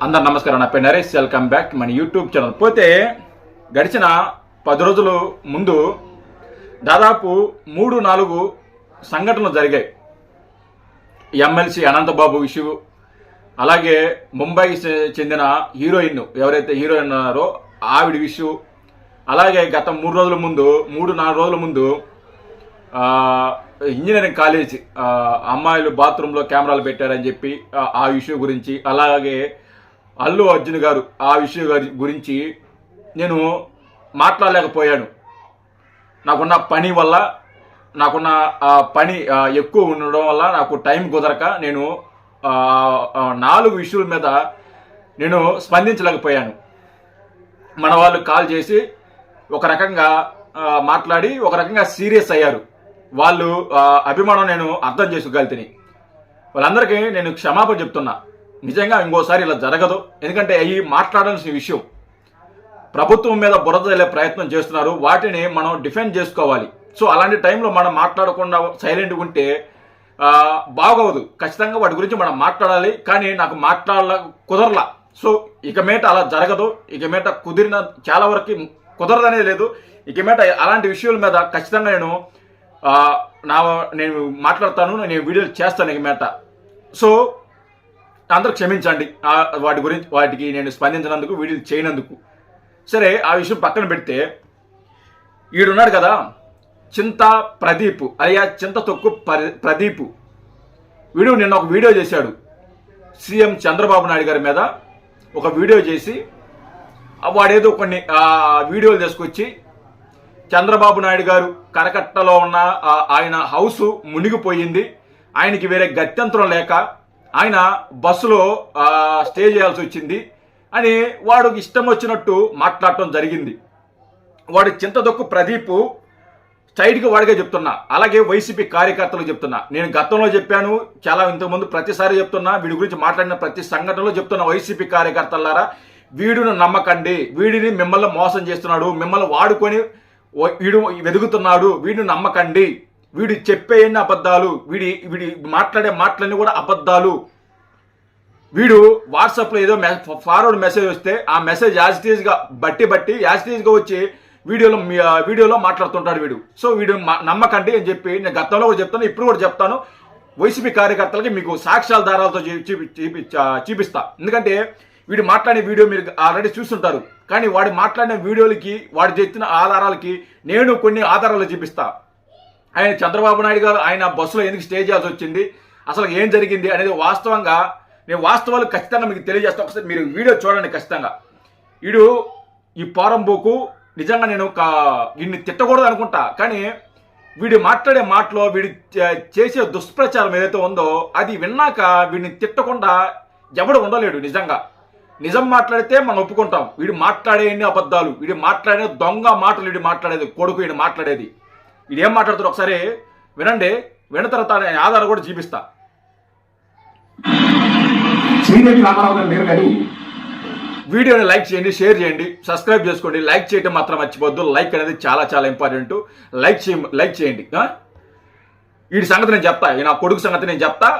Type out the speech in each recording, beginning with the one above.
అందరు నమస్కారం. నా పేరు నరేష్. వెల్కమ్ బ్యాక్ మన యూట్యూబ్ ఛానల్. పోతే గడిచిన పది రోజుల ముందు దాదాపు మూడు నాలుగు సంఘటనలు జరిగాయి. ఎమ్మెల్సీ అనంతబాబు ఇష్యూ అలాగే ముంబైకి చెందిన హీరోయిన్ ఎవరైతే హీరోయిన్ ఉన్నారో ఆవిడ ఇష్యూ అలాగే గత మూడు రోజుల ముందు మూడు నాలుగు రోజుల ముందు ఇంజనీరింగ్ కాలేజ్ అమ్మాయిలు బాత్రూంలో కెమెరాలు పెట్టారని చెప్పి ఆ, ఆ ఇష్యూ గురించి అలాగే అల్లు అర్జున్ గారు ఆ విషయం గారి గురించి నేను మాట్లాడలేకపోయాను. నాకున్న పని వల్ల నాకున్న ఆ పని ఎక్కువ ఉండడం వల్ల నాకు టైం కుదరక నేను నాలుగు విషయాల మీద నేను స్పందించలేకపోయాను. మన వాళ్ళు కాల్ చేసి ఒక రకంగా మాట్లాడి ఒక రకంగా సీరియస్ అయ్యారు. వాళ్ళు అభిమానం నేను అర్థం చేసుకోగలితిని వాళ్ళందరికీ నేను క్షమాపణ చెప్తున్నా. నిజంగా ఇంకోసారి ఇలా జరగదు. ఎందుకంటే అవి మాట్లాడాల్సిన విషయం ప్రభుత్వం మీద బురద వెళ్ళే ప్రయత్నం చేస్తున్నారు. వాటిని మనం డిఫెండ్ చేసుకోవాలి. సో అలాంటి టైంలో మనం మాట్లాడకుండా సైలెంట్గా ఉంటే బాగోదు. ఖచ్చితంగా వాటి గురించి మనం మాట్లాడాలి. కానీ నాకు మాట్లాడాల కుదరలా. సో ఇక మీట అలా జరగదు. ఇక మీట కుదిరిన చాలా వరకు కుదరదనేది లేదు. ఇక మీట అలాంటి విషయాల మీద ఖచ్చితంగా నేను నా నేను మాట్లాడతాను. నేను వీడియోలు చేస్తాను ఇక మీట. సో అందరూ క్షమించండి. వాటి గురించి వాటికి నేను స్పందించినందుకు వీడియో చేయనందుకు. సరే ఆ విషయం పక్కన పెడితే ఈడున్నాడు కదా చింత ప్రదీప్ అయ్యా చింత తొక్కు ప్రదీప్. వీడు నిన్న ఒక వీడియో చేశాడు. సీఎం చంద్రబాబు నాయుడు గారి మీద ఒక వీడియో చేసి వాడేదో కొన్ని వీడియోలు తీసుకొచ్చి చంద్రబాబు నాయుడు గారు కరకట్టలో ఉన్న ఆయన హౌస్ మునిగిపోయింది. ఆయనకి వేరే గత్యంతరం లేక ఆయన బస్సులో స్టే చేయాల్సి వచ్చింది. అని వాడికి ఇష్టం వచ్చినట్టు మాట్లాడటం జరిగింది. వాడు చింతదొక్కు ప్రదీపు స్ట్రైట్గా వాడిగా చెప్తున్నా. అలాగే వైసీపీ కార్యకర్తలకు చెప్తున్నా. నేను గతంలో చెప్పాను చాలా ఇంతకుముందు ప్రతిసారి చెప్తున్నా వీడి గురించి మాట్లాడిన ప్రతి సంఘటనలో చెప్తున్నా వైసీపీ కార్యకర్తలారా వీడును నమ్మకండి. వీడిని మిమ్మల్ని మోసం చేస్తున్నాడు మిమ్మల్ని వాడుకొని వీడు వెదుగుతున్నాడు వీడిని నమ్మకండి. వీడు చెప్పేయన్ని అబద్ధాలు వీడి వీడి మాట్లాడే మాటలన్నీ కూడా అబద్ధాలు. వీడు వాట్సాప్లో ఏదో మె ఫార్వర్డ్ మెసేజ్ వస్తే ఆ మెసేజ్ యాజిటీజ్గా బట్టి బట్టి యాజిటీజ్గా వచ్చి వీడియోలో వీడియోలో మాట్లాడుతుంటాడు వీడు. సో వీడు నమ్మకండి అని చెప్పి నేను గతంలో కూడా చెప్తాను ఇప్పుడు కూడా చెప్తాను. వైసీపీ కార్యకర్తలకి మీకు సాక్ష్యాల దారాలతో చూ- చూపి చూపి చూపిస్తా. ఎందుకంటే వీడు మాట్లాడే వీడియో మీరు ఆల్రెడీ చూస్తుంటారు. కానీ వాడు మాట్లాడిన వీడియోలకి వాడు చెప్పిన ఆధారాలకి నేను కొన్ని ఆధారాలు చూపిస్తా. ఆయన చంద్రబాబు నాయుడు గారు ఆయన బస్సులో ఎందుకు స్టే చేయాల్సి వచ్చింది? అసలు ఏం జరిగింది అనేది వాస్తవంగా నేను వాస్తవాలు ఖచ్చితంగా మీకు తెలియజేస్తాను ఒకసారి మీరు వీడియో చూడండి ఖచ్చితంగా. వీడు ఈ పారంబోకు నిజంగా నేను ఒక వీడిని తిట్టకూడదు అనుకుంటా. కానీ వీడు మాట్లాడే మాటలో వీడు చేసే దుష్ప్రచారం ఏదైతే ఉందో అది విన్నాక వీడిని తిట్టకుండా ఎవడు ఉండలేడు నిజంగా. నిజం మాట్లాడితే మనం ఒప్పుకుంటాం. వీడు మాట్లాడే అబద్ధాలు వీడు మాట్లాడే దొంగ మాటలు వీడు మాట్లాడేది కొడుకు వీడు మాట్లాడేది. ఏం మాట్లాడుతారు ఒకసారి వినండి. విన్న తర్వాత నేను ఆధారం కూడా చూపిస్తా. వీడియోని లైక్ చేయండి షేర్ చేయండి సబ్స్క్రైబ్ చేసుకోండి. లైక్ చేయడం మాత్రం మర్చిపోద్దు లైక్ అనేది చాలా చాలా ఇంపార్టెంట్. లైక్ చేయ లైక్ చేయండి? వీడి సంగతి నేను చెప్తా. ఈ నా కొడుకు సంగతి నేను చెప్తా.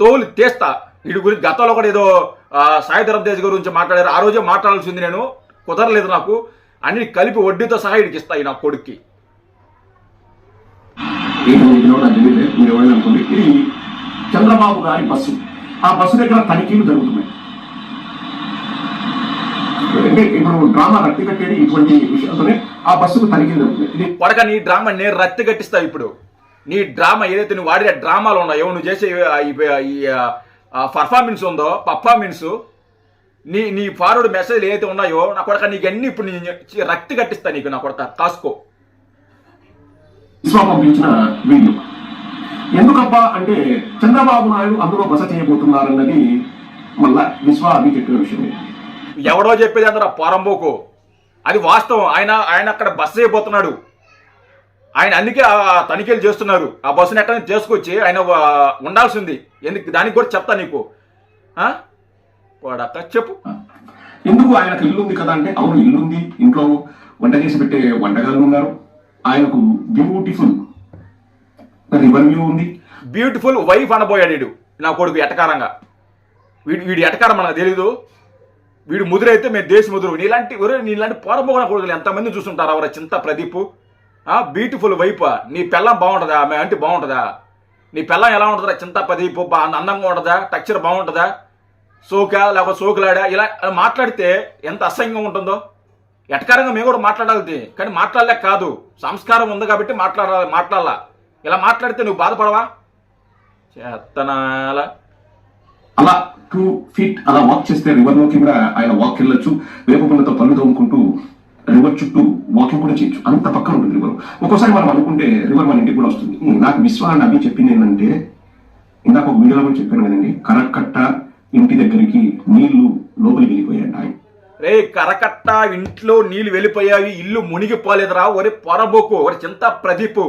తోలు తీస్తా. వీడి గురించి గతంలో కూడా ఏదో సాయి ధరం తేజ్ గురించి మాట్లాడారు. ఆ రోజే మాట్లాడాల్సింది నేను. కుదరలేదు నాకు. అన్ని కలిపి వడ్డీతో సహా వీడికి ఇస్తా ఈ నా కొడుక్కి. ఏంటో ఇది కూడా తెలియదు మీరు ఎవరైనా అనుకోండి ఇది చంద్రబాబు గారి బస్సు. ఆ బస్సు దగ్గర తనిఖీలు జరుగుతున్నాయి. అంటే ఇప్పుడు డ్రామా రక్తి కట్టేది ఇటువంటి విషయాలతోనే ఆ బస్సుకు తనిఖీలు జరుగుతున్నాయి. ఇది కొడక నీ డ్రామా నేను రత్తి కట్టిస్తావు ఇప్పుడు. నీ డ్రామా ఏదైతే నువ్వు వాడిన డ్రామాలు ఉన్నాయో నువ్వు చేసే ఈ పర్ఫార్మెన్స్ ఉందో పర్ఫార్మెన్స్ నీ నీ ఫార్వర్డ్ మెసేజ్ ఏదైతే ఉన్నాయో నా కొడక నీకు అన్ని ఇప్పుడు రక్తి కట్టిస్తా నీకు నా కొడక కాసుకో. విశ్వ పంపించిన వీడియో ఎందుకబ్బా అంటే చంద్రబాబు నాయుడు అందులో బస చేయబోతున్నారన్నది మళ్ళా విశ్వ అది చెప్పిన విషయం ఎవడో చెప్పేది అందరూ పోరంబోకు. అది వాస్తవం. ఆయన ఆయన అక్కడ బస్సు చేయబోతున్నాడు. ఆయన అందుకే ఆ తనిఖీలు చేస్తున్నారు. ఆ బస్సుని ఎక్కడ నుంచి తీసుకొచ్చి ఆయన ఉండాల్సింది. ఎందుకు? దానికి కూడా చెప్తా నీకు? వాడక్క చెప్పు. ఎందుకు ఆయనకు ఇల్లు ఉంది కదా అంటే అవును ఇల్లు ఉంది ఇంట్లో వంట చేసి పెట్టే వంటగాళ్ళు ఉన్నారు. ఆయనకు బ్యూటిఫుల్ రివర్ వ్యూ ఉంది. బ్యూటిఫుల్ వైఫ్ అనబోయాడు వీడు, నా కొడుకు ఎటకారంగా. వీడు వీడి ఎటకారం మనకు తెలీదు. వీడు ముదురైతే మేము దేశ ముదురు. నీలాంటి ఒరే నీలాంటి పోరబోగన కొడుకులు ఎంతమంది చూస్తుంటారు అవరా చింత ప్రదీప్? బ్యూటిఫుల్ వైపు నీ పెళ్ళం బాగుంటుందా? మే అంటే బాగుంటుందా? నీ పెళ్ళం ఎలా ఉంటుందా చింత ప్రదీప్? బా అందంగా ఉంటుందా? టెక్చర్ బాగుంటుందా? సోకా లేకపోతే సోకులాడా? ఇలా మాట్లాడితే ఎంత అసహ్యంగా ఉంటుందో? ఎటకారంగా మేము కూడా మాట్లాడాలి కానీ మాట్లాడలేక కాదు. సంస్కారం ఉంది కాబట్టి మాట్లాడాలి మాట్లాడాలా. ఇలా మాట్లాడితే నువ్వు బాధపడవా? చేత్తనాలా. అలా టూ ఫీట్ అలా వాక్ చేస్తే రివర్లోకి కూడా ఆయన వాక్ వెళ్ళొచ్చు. వేప పనులతో పళ్ళు తోముకుంటూ రివర్ చుట్టూ వాకింగ్ కూడా చేయొచ్చు. అంత పక్కన ఉంటుంది రివర్. ఒక్కోసారి మనం అనుకుంటే రివర్ మన ఇంటికి కూడా వస్తుంది. నాకు విశ్వ నవ్వి చెప్పింది ఏంటంటే ఇందాక ఒక వీడియోలో కూడా చెప్పాను కదండి కరకట్ట ఇంటి దగ్గరికి నీళ్ళు లోపలికి వెళ్ళిపోయాడు ఆయన. రే కరకట్ట ఇంట్లో నీళ్ళు వెళ్ళిపోయాయి ఇల్లు మునిగిపోలేదురా. ఒరే పొరబోకు ఒరి చింత ప్రదీపు.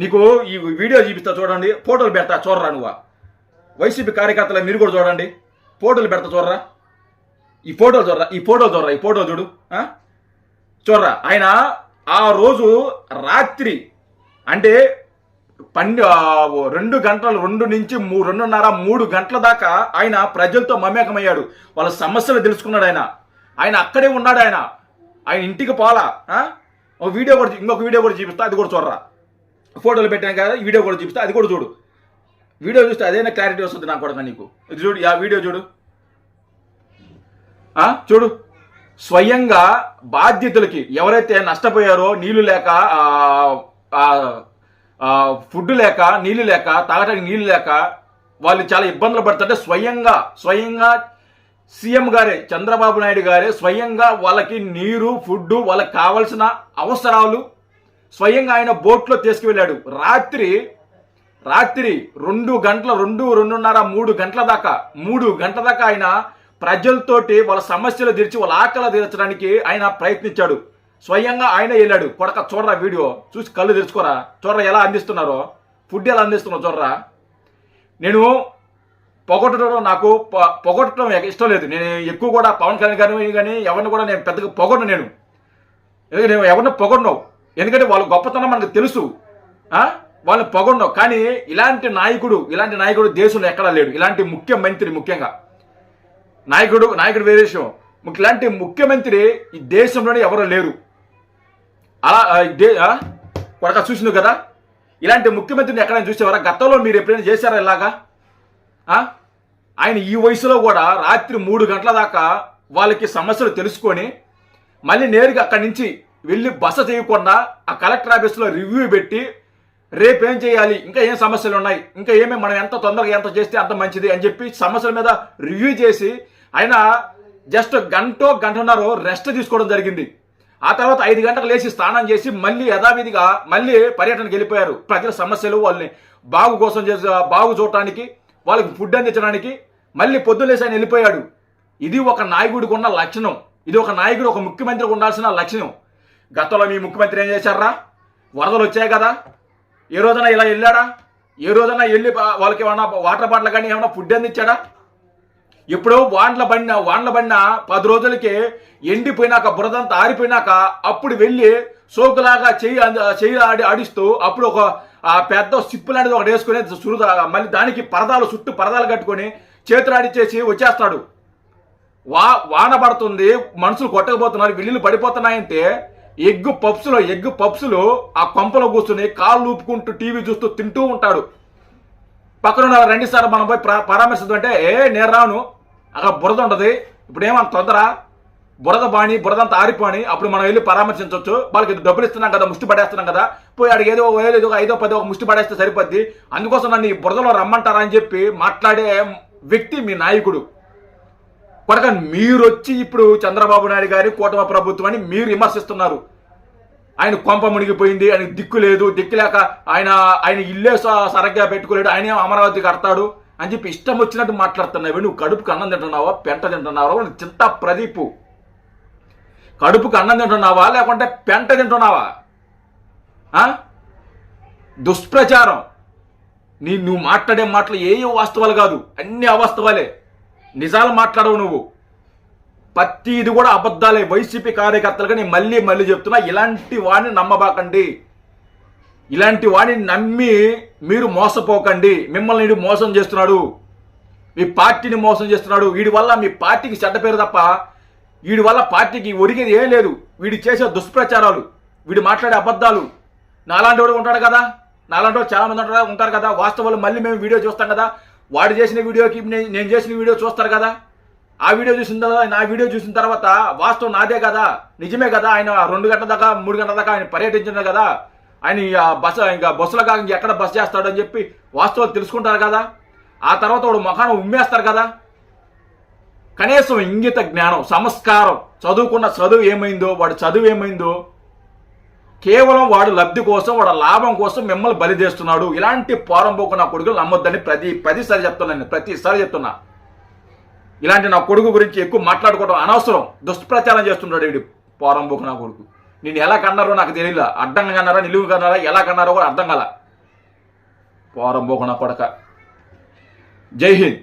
నీకు ఈ వీడియో చూపిస్తా చూడండి ఫోటోలు పెడతా చూడరా నువ్వు. వైసీపీ కార్యకర్తల మీరు కూడా చూడండి ఫోటోలు పెడతా చూడరా. ఈ ఫోటోలు చూడరా ఈ ఫోటోలు చూడరా ఈ ఫోటో చూడు చూడరా ఆయన ఆ రోజు రాత్రి అంటే పన్నె రెండు గంటలు రెండు నుంచి మూడు రెండున్నర మూడు గంటల దాకా ఆయన ప్రజలతో మమేకమయ్యాడు. వాళ్ళ సమస్యలు తెలుసుకున్నాడు ఆయన. ఆయన అక్కడే ఉన్నాడు ఆయన. ఆయన ఇంటికి పోలా ఆ? ఒక వీడియో కూడా ఇంకొక వీడియో కూడా చూపిస్తా అది కూడా చూడరా. ఫోటోలు పెట్టాను కదా వీడియో కూడా చూపిస్తా అది కూడా చూడు. వీడియో చూస్తే అదేనా క్లారిటీ వస్తుంది నాకు కూడా నీకు. ఇది చూడు ఆ వీడియో చూడు. చూడు. స్వయంగా బాధ్యతలకి ఎవరైతే నష్టపోయారో నీళ్ళు లేక ఫుడ్ లేక నీళ్ళు లేక తాగటానికి నీళ్ళు లేక వాళ్ళు చాలా ఇబ్బందులు పడుతుంటే స్వయంగా స్వయంగా సీఎం గారే చంద్రబాబు నాయుడు గారే స్వయంగా వాళ్ళకి నీరు ఫుడ్ వాళ్ళకి కావాల్సిన అవసరాలు స్వయంగా ఆయన బోట్లో తీసుకువెళ్ళాడు. రాత్రి రాత్రి రెండు గంటల రెండు రెండున్నర మూడు గంటల దాకా మూడు గంటల దాకా ఆయన ప్రజలతోటి వాళ్ళ సమస్యలు తీర్చి వాళ్ళ ఆకలి తీర్చడానికి ఆయన ప్రయత్నించాడు. స్వయంగా ఆయన వెళ్ళాడు. కొడక చూడరా వీడియో. చూసి కళ్ళు తెరుచుకోరా. చూడరా ఎలా అందిస్తున్నారో. ఫుడ్ ఎలా అందిస్తున్నారో చూడరా. నేను పొగొట్టడం నాకు పొగొట్టడం ఇష్టం లేదు. నేను ఎక్కువ కూడా పవన్ కళ్యాణ్ గారిని కానీ ఎవరిని కూడా నేను పెద్దగా పొగొట్టను నేను. ఎందుకంటే నేను ఎవరిని పొగొట్టను ఎందుకంటే వాళ్ళ గొప్పతనం మనకు తెలుసు. వాళ్ళని పొగడను కానీ ఇలాంటి నాయకుడు ఇలాంటి నాయకుడు దేశంలో ఎక్కడా లేడు. ఇలాంటి ముఖ్యమంత్రి ముఖ్యంగా. నాయకుడు నాయకుడు వేరే విషయం. ఇలాంటి ముఖ్యమంత్రి ఈ దేశంలోనే ఎవరు లేరు. అలా దే ఆ? కొడక చూసింది కదా? ఇలాంటి ముఖ్యమంత్రిని ఎక్కడైనా చూసేవారా? గతంలో మీరు ఎప్పుడైనా చేశారా ఇలాగా? ఆయన ఈ వయసులో కూడా రాత్రి మూడు గంటల దాకా వాళ్ళకి సమస్యలు తెలుసుకొని మళ్ళీ నేరుగా అక్కడి నుంచి వెళ్ళి బస చేయకుండా ఆ కలెక్టర్ ఆఫీస్లో రివ్యూ పెట్టి రేపేం చేయాలి? ఇంకా ఏం సమస్యలు ఉన్నాయి? ఇంకా ఏమేమి మనం ఎంత తొందరగా ఎంత చేస్తే అంత మంచిది అని చెప్పి సమస్యల మీద రివ్యూ చేసి ఆయన జస్ట్ గంటో గంటన్నర రెస్ట్ తీసుకోవడం జరిగింది. ఆ తర్వాత ఐదు గంటలకు లేచి స్నానం చేసి మళ్ళీ యథావిధిగా మళ్ళీ పర్యటనకి వెళ్ళిపోయారు. ప్రజల సమస్యలు వాళ్ళని బాగు కోసం చేసే బాగు చూడటానికి వాళ్ళకి ఫుడ్ అందించడానికి మళ్ళీ పొద్దులేసి ఆయన వెళ్ళిపోయాడు. ఇది ఒక నాయకుడికి ఉన్న లక్షణం. ఇది ఒక నాయకుడు ఒక ముఖ్యమంత్రికి ఉండాల్సిన లక్షణం. గతంలో మీ ముఖ్యమంత్రి ఏం చేశారా? వరదలు వచ్చాయి కదా. ఏ రోజైనా ఇలా వెళ్ళాడా? ఏ రోజైనా వెళ్ళి వాళ్ళకి ఏమన్నా వాటర్ బాటిల్ కానీ ఏమన్నా ఫుడ్ అందించాడా? ఎప్పుడో వాండ్ల పడిన వాండ్ల పడిన పది రోజులకి ఎండిపోయినాక బురదంతా ఆరిపోయినాక అప్పుడు వెళ్ళి సోకులాగా చెయ్యి చెయ్యి ఆడి ఆడిస్తూ అప్పుడు ఒక ఆ పెద్ద సిప్పు లాంటిది ఒకటి వేసుకుని సురు మళ్ళీ దానికి పరదాలు చుట్టూ పరదాలు కట్టుకొని చేతులు వచ్చేస్తాడు. వా వాన పడుతుంది మనుషులు కొట్టకపోతున్నారు విల్లులు పడిపోతున్నాయంటే ఎగ్గు పప్సులో ఎగ్గు పప్సులు ఆ కొంపలో కూర్చుని కాళ్ళు ఊపుకుంటూ టీవీ చూస్తూ తింటూ ఉంటాడు. పక్కన ఉన్న రండి సార్ మనం పోయి ప్ర- అంటే ఏ నేను రాను. అక్కడ బురద ఉండదు ఇప్పుడు తొందర? బురద బాణి బురదంతా ఆరిపోని అప్పుడు మనం వెళ్ళి పరామర్శించవచ్చు వాళ్ళకి డబ్బులు ఇస్తున్నాం కదా ముష్టి పడేస్తున్నాం కదా. పోయి అడిగి ఏదో ఏదో ఐదో పదో ఒక ముష్టి పడేస్తే సరిపోద్ది. అందుకోసం నన్ను ఈ బురదలో రమ్మంటారా అని చెప్పి మాట్లాడే వ్యక్తి మీ నాయకుడు. కొడక మీరు వచ్చి ఇప్పుడు చంద్రబాబు నాయుడు గారి కూటమి ప్రభుత్వాన్ని మీరు విమర్శిస్తున్నారు. ఆయన కొంప మునిగిపోయింది ఆయన దిక్కు లేదు. దిక్కు లేక ఆయన ఆయన ఇల్లే స- సరిగ్గా పెట్టుకోలేడు. ఆయన అమరావతి కడతాడు అని చెప్పి ఇష్టం వచ్చినట్టు మాట్లాడుతున్నావు. నువ్వు కడుపుకి అన్నం తింటున్నావా పెంట తింటున్నావా నువ్వు చింత ప్రదీపు. కడుపుకి అన్నం తింటున్నావా? లేకుంటే పెంట తింటున్నావా? దుష్ప్రచారం. నీ నువ్వు మాట్లాడే మాటలు ఏ వాస్తవాలు కాదు. అన్ని అవాస్తవాలే. నిజాలు మాట్లాడవు నువ్వు. ప్రతి ఇది కూడా అబద్ధాలే. వైసీపీ కార్యకర్తలుగా నేను మళ్ళీ మళ్ళీ చెప్తున్నా ఇలాంటి వాడిని నమ్మబాకండి. ఇలాంటి వాడిని నమ్మి మీరు మోసపోకండి. మిమ్మల్ని వీడు మోసం చేస్తున్నాడు. మీ పార్టీని మోసం చేస్తున్నాడు. వీడి వల్ల మీ పార్టీకి చెడ్డ పేరు తప్ప వీడి వల్ల పార్టీకి ఒరిగేది ఏం లేదు. వీడు చేసే దుష్ప్రచారాలు వీడు మాట్లాడే అబద్ధాలు. నాలాంటి వాడు ఉంటాడు కదా? నాలాంటి వాడు చాలా మంది ఉంటారు ఉంటారు కదా? వాస్తవాలు మళ్ళీ మేము వీడియో చూస్తాం కదా? వాడు చేసిన వీడియోకి నేను చేసిన వీడియో చూస్తారు కదా? ఆ వీడియో చూసిన తర్వాత నా వీడియో చూసిన తర్వాత వాస్తవం నాదే కదా? నిజమే కదా? ఆయన రెండు గంటల దాకా మూడు గంటల దాకా ఆయన పర్యటించారు కదా? ఆయన బస్సు ఇంకా బస్సులో కాక ఎక్కడ బస్సు చేస్తాడు అని చెప్పి వాస్తవాలు తెలుసుకుంటారు కదా? ఆ తర్వాత వాడు ముఖాన్ని ఉమ్మేస్తారు కదా? కనీసం ఇంగిత జ్ఞానం సంస్కారం చదువుకున్న చదువు ఏమైందో వాడు చదువు ఏమైందో కేవలం వాడు లబ్ధి కోసం వాడు లాభం కోసం మిమ్మల్ని బలి చేస్తున్నాడు. ఇలాంటి పోరంపోకు నా కొడుకులు నమ్మొద్దని ప్రతి పదిసారి చెప్తున్నాను ప్రతిసారి చెప్తున్నా. ఇలాంటి నా కొడుకు గురించి ఎక్కువ మాట్లాడుకోవడం అనవసరం. దుష్ప్రచారం చేస్తున్నాడు వీడు పోరంపోకు నా కొడుకు. నేను ఎలా కన్నారో నాకు తెలియదు అడ్డంగా కన్నారా నిలువు కన్నారా ఎలా కన్నారో కూడా అర్థం కల. పోరంపోకు నా కొడక. జై హింద్.